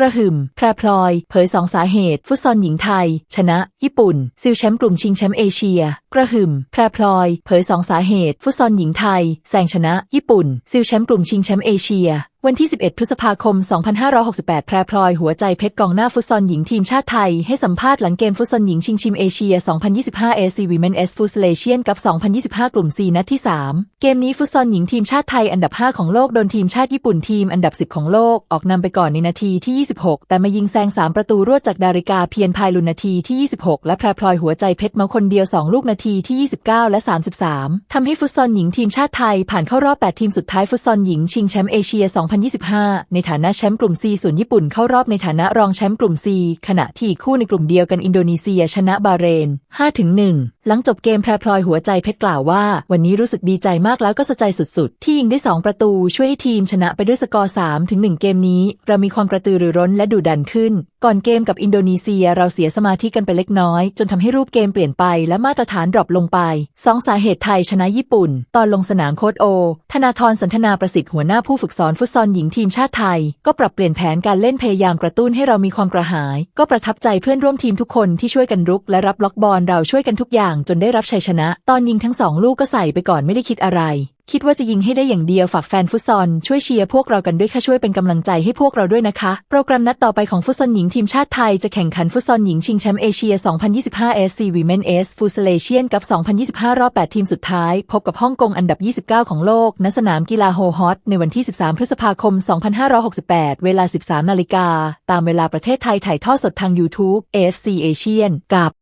กระหึ่มแพรพลอย เผยสองสาเหตุ ฟุตซอลหญิงไทย ชนะ ญี่ปุ่น ซิลแชมป์กลุ่มชิงแชมป์เอเชีย กระหึ่มแพรพลอย เผยสองสาเหตุ ฟุตซอลหญิงไทยแซงชนะ ญี่ปุ่น ซิลแชมป์กลุ่มชิงแชมป์เอเชียวันที่ 11 พฤษภาคม 2568 แพรพลอยหัวใจเพชรกองหน้าฟุตซอลหญิงทีมชาติไทย ให้สัมภาษณ์หลังเกมฟุตซอลหญิงชิงชิมเอเชีย 2025 AC Women S f u t s a l a t i o n กับ 2025 กลุ่ม C นัดที่ 3 เกมนี้ฟุตซอลหญิงทีมชาติไทยอันดับ 5 ของโลก โดนทีมชาติญี่ปุ่นทีมอันดับ 10 ของโลก ออกนำไปก่อนในนาทีที่ 26 แต่มายิงแซง 3 ประตูรวดจากดาริกาเพียรพายลุนนาทีที่ 26 และแพรพลอยหัวใจเพชรมาคนเดียว 2 ลูกนาทีที่ 29 และ 33ทำให้ฟุตซอลหญิงทีมชาติไทยผ่านเข้ารอบ 8 ทีมสุดท้ายฟุตซอลหญิงชิงแชมป์เอเชีย2025 ในฐานะแชมป์กลุ่ม C ส่วนญี่ปุ่นเข้ารอบในฐานะรองแชมป์กลุ่ม C ขณะที่คู่ในกลุ่มเดียวกันอินโดนีเซียชนะบาเรน5-1 หลังจบเกมแพรพลอยหัวใจเพชรกล่าวว่า วันนี้รู้สึกดีใจมากแล้วก็สะใจสุดๆ ที่ยิงได้ 2 ประตูช่วยให้ทีมชนะไปด้วยสกอร์3-1เกมนี้ เรามีความกระตือรือร้นและดุดันขึ้น ก่อนเกมกับอินโดนีเซียเราเสียสมาธิกันไปเล็กน้อย จนทำให้รูปเกมเปลี่ยนไปและมาตรฐานดรอปลงไปสองสาเหตุไทยชนะญี่ปุ่น ตอนลงสนามโคดโอ ธนาธรสันทนาประสิทธิ์หัวหน้าผู้ฝึกสอนฟุตซอลหญิงทีมชาติไทย ก็ปรับเปลี่ยนแผนการเล่นพยายามกระตุ้นให้เรามีความกระหาย ก็ประทับใจเพื่อนร่วมทีมทุกคนที่ช่วยกันรุก และรับล็อกบอลเราช่วยกันทุกอย่างจนได้รับชัยชนะ ตอนยิงทั้งสองลูกก็ใส่ไปก่อนไม่ได้คิดอะไร คิดว่าจะยิงให้ได้อย่างเดียวฝากแฟนฟุตซอลช่วยเชียร์พวกเรากันด้วยค่ะช่วยเป็นกำลังใจให้พวกเราด้วยนะคะ โปรแกรมนัดต่อไปของฟุตซอลหญิงทีมชาติไทยจะแข่งขันฟุตซอลหญิงชิงแชมป์เอเชีย 2025 SC Women S f u s a l a t i o n กับ 2025 รอบ 8 ทีมสุดท้าย พบกับฮ่องกงอันดับ 29 ของโลกณสนามกีฬาโฮฮอตในวันที่ 13 พฤษภาคม 2568 เวลา 13 นาฬิกา ตามเวลาประเทศไทยถ่ายทอดสดทาง YouTube AFC Asian กับ